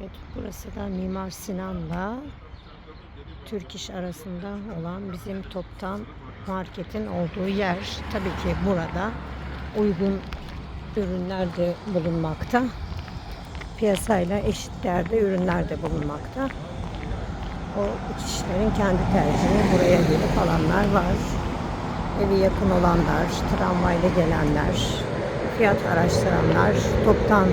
Evet, burası da Mimar Sinan'la Türk İş arasında olan bizim toptan marketin olduğu yer. Tabii ki burada uygun ürünler de bulunmakta. Piyasayla eşit değerde ürünler de bulunmakta. O kişilerin kendi tercihi buraya gelip alanlar var. Evi yakın olanlar, tramvayla gelenler, fiyat araştıranlar, toptan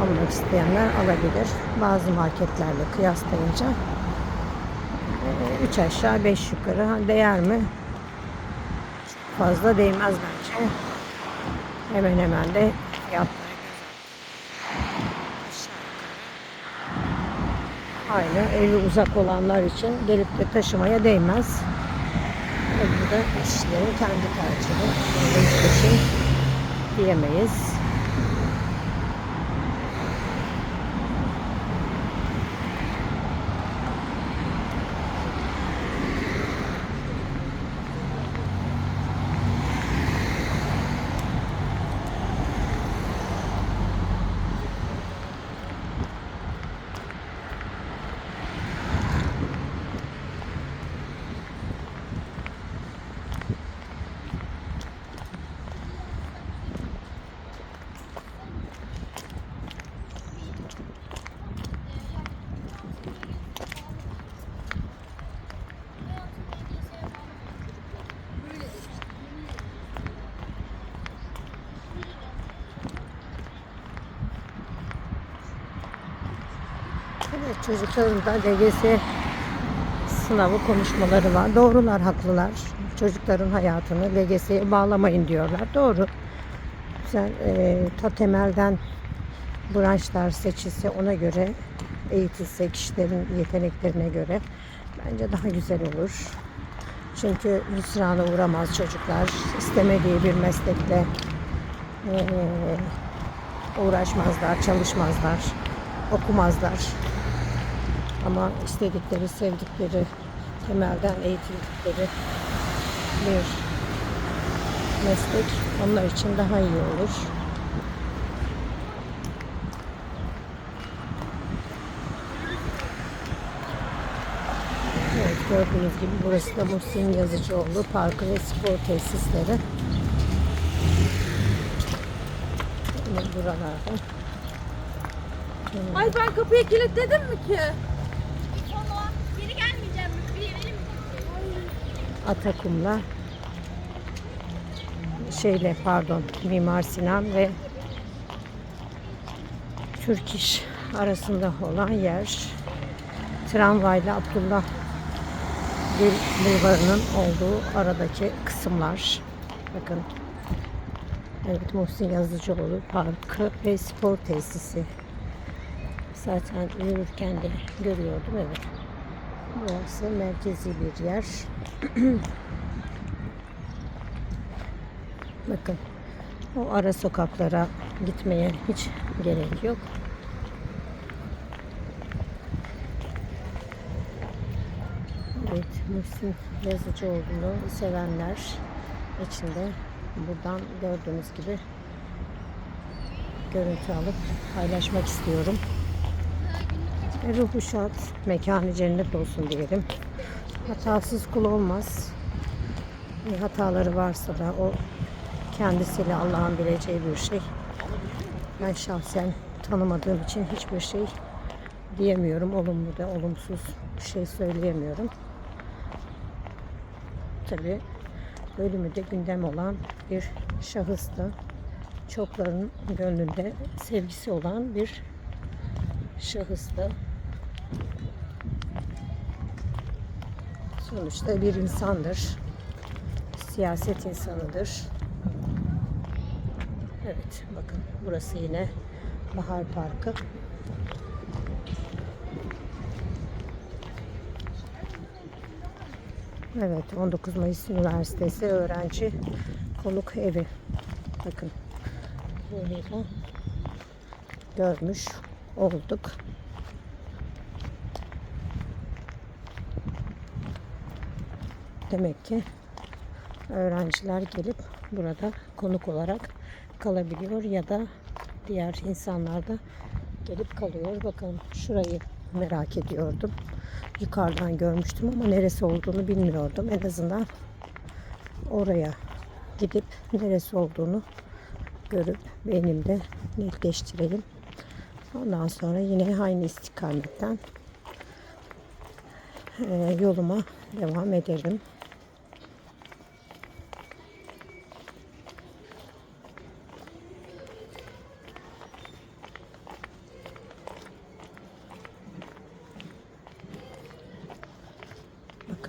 almak isteyenler alabilir. Bazı marketlerle kıyaslayınca 3 aşağı 5 yukarı değer mi? Fazla değmez bence. Hemen hemen de fiyatları Aynı evi uzak olanlar için gelip de taşımaya değmez. E, Bu da kişilerin kendi tercihi. Hiçbir şey diyemeyiz. Çocukların da LGS sınavı konuşmaları var. Doğrular, haklılar. Çocukların hayatını LGS'ye bağlamayın diyorlar. Doğru. Güzel. E, ta temelden branşlar seçilse ona göre eğitilse kişilerin yeteneklerine göre bence daha güzel olur. Çünkü hüsrana uğramaz çocuklar. İstemediği bir meslekle e, uğraşmazlar, çalışmazlar, okumazlar. Ama istedikleri, sevdikleri, temelden eğitildikleri bir meslek onlar için daha iyi olur. Evet gördüğünüz gibi burası da Muhsin Yazıcıoğlu Parkı ve Spor Tesisleri. Buralarda. Ay ben kapıyı kilitledim mi ki? Sonra geri gelmeyeceğim. Bir benim Atakum'la şeyle pardon Mimar Sinan ve Türk İş arasında olan yer tramvayla Abdullah Gül Bulvarı'nın olduğu aradaki kısımlar. Bakın. Evet Muhsin Yazıcıoğlu Parkı ve Spor Tesisi. Zaten yürürken de görüyordum evet. Burası merkezi bir yer. Bakın o ara sokaklara gitmeye hiç gerek yok. Evet, Muhsin Yazıcıoğlu'nu sevenler içinde buradan gördüğünüz gibi görüntü alıp paylaşmak istiyorum. Ruhu şad, mekanı cennet olsun diyelim. Hatasız kul olmaz. E, hataları varsa da o kendisiyle Allah'ın bileceği bir şey. Ben şahsen tanımadığım için hiçbir şey diyemiyorum. Olumlu da olumsuz bir şey söyleyemiyorum. Tabi ölümü de gündem olan bir şahıstı. Çokların gönlünde sevgisi olan bir şahıstı. Sonuçta bir insandır. Siyaset insanıdır. Evet bakın burası yine Bahar Parkı. Evet 19 Mayıs Üniversitesi öğrenci konuk evi. Bakın böyle görmüş olduk. Demek ki öğrenciler gelip burada konuk olarak kalabiliyor ya da diğer insanlar da gelip kalıyor. Bakın şurayı merak ediyordum. Yukarıdan görmüştüm ama neresi olduğunu bilmiyordum. En azından oraya gidip neresi olduğunu görüp beynimde netleştireyim. Ondan sonra yine aynı istikametten eee, yoluma devam ederim.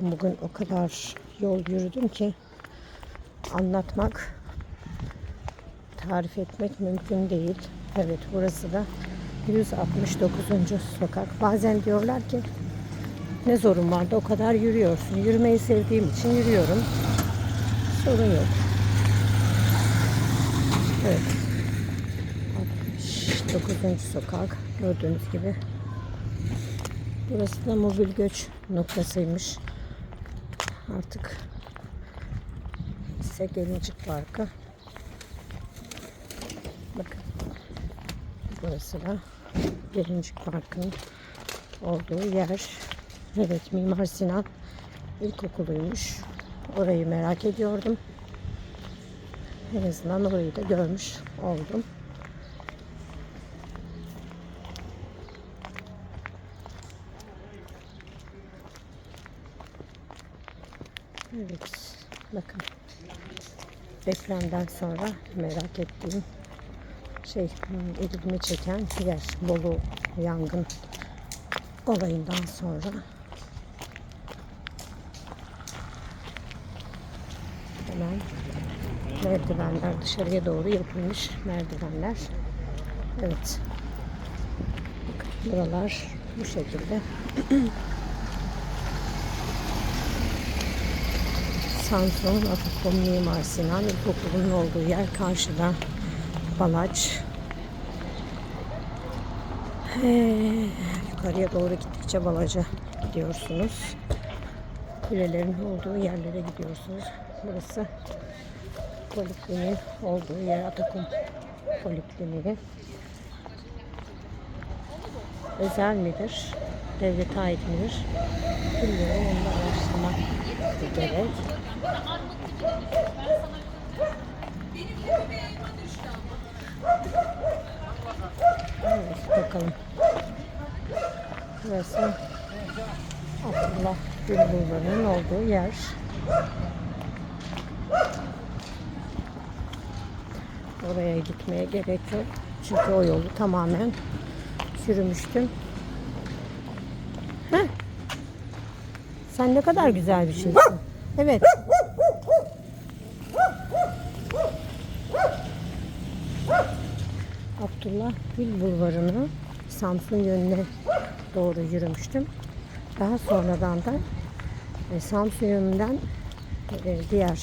Bakın bugün o kadar yol yürüdüm ki anlatmak, tarif etmek mümkün değil. Evet burası da 169. sokak. Bazen diyorlar ki ne zorun vardı o kadar yürüyorsun. Yürümeyi sevdiğim için yürüyorum. Sorun yok. Evet. 69. sokak gördüğünüz gibi. Burası da mobil göç noktasıymış. Artık ise Gelincik Parkı. Bakın. Burası da Gelincik Parkı'nın olduğu yer. Evet Mimar Sinan İlkokuluymuş. Orayı merak ediyordum. En azından orayı da görmüş oldum. Evet. Bakın. Depremden sonra merak ettiğim şey ilgimi çeken yer Bolu yangın olayından sonra hemen merdivenler dışarıya doğru yapılmış merdivenler. Evet. Bakın buralar bu şekilde. Samsun Atakum Mimar Sinan İlkokulu'nun olduğu yer karşıda Balaç. Ee, yukarıya doğru gittikçe Balaca gidiyorsunuz. Kulelerin olduğu yerlere gidiyorsunuz. Burası polikliniğin olduğu yer Atakum Polikliniği. Özel midir? Devlete ait midir? Bilmiyorum. Onu araştırmak gerek. Bakalım. Burası Abdullah Gül Bulvarı'nın olduğu yer. Oraya gitmeye gerek yok. Çünkü o yolu tamamen sürmüştüm. Heh. Sen ne kadar güzel bir şeysin. Evet. Abdullah Gül Bulvarı'nı Samsun yönüne doğru yürümüştüm. Daha sonradan da e, Samsun yönünden e, diğer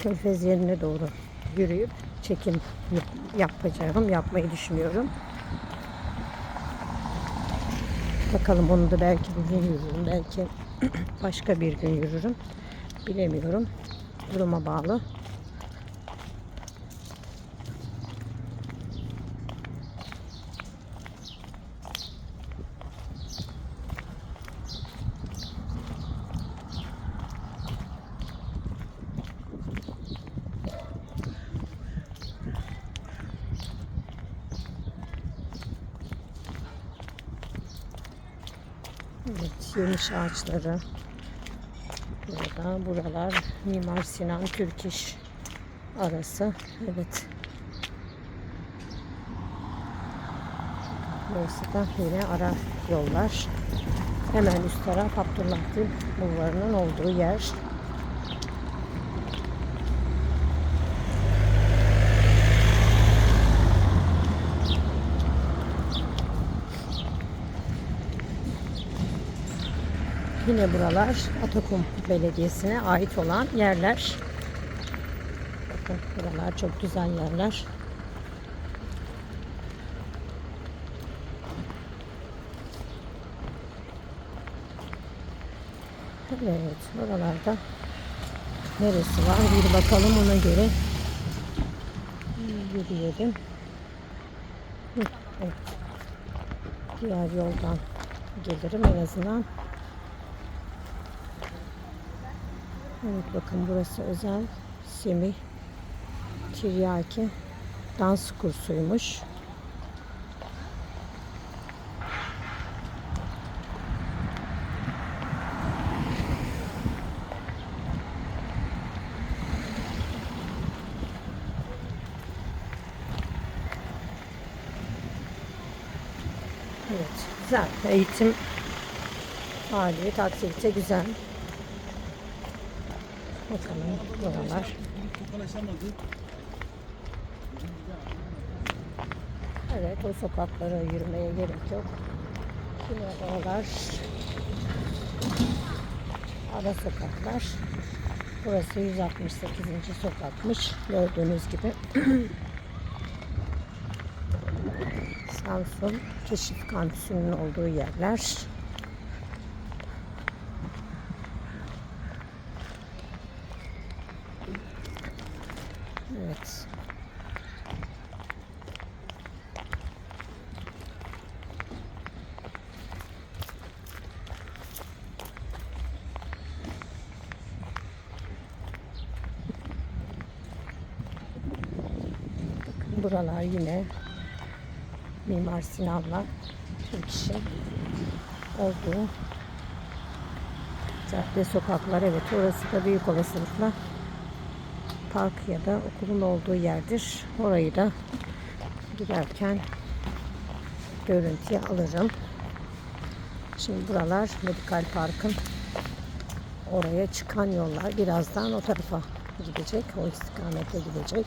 Körfez yerine doğru yürüyüp çekim yapacağım, yapmayı düşünüyorum. Bakalım onu da belki bugün yürürüm, belki başka bir gün yürürüm. Bilemiyorum. Duruma bağlı. Evet, yemiş ağaçları. Burada, buralar Mimar Sinan Türk İş arası. Evet. Burası da yine ara yollar. Hemen üst taraf Abdullah Gül Bulvarı'nın olduğu yer. Yine buralar Atakum Belediyesi'ne ait olan yerler. Bakın buralar çok güzel yerler. Evet, buralarda neresi var? Bir bakalım ona göre yürüyelim. Evet. Diğer yoldan gelirim en azından. Evet bakın burası özel Semih Tiryaki dans kursuymuş. Evet, güzel. Eğitim faaliyet, aktivite güzel. Bakalım buralar. Evet, o sokaklara yürümeye gerek yok. Yine oralar ara sokaklar. Burası 168. sokakmış. Gördüğünüz gibi. Samsun Keşif Kampüsü'nün olduğu yerler. Evet. Buralar yine Mimar Sinan'la Türk İş'in olduğu cadde sokaklar. Evet orası da büyük olasılıkla park ya da okulun olduğu yerdir. Orayı da giderken görüntüye alırım. Şimdi buralar Medikal Park'ın oraya çıkan yollar birazdan o tarafa gidecek. O istikamete gidecek.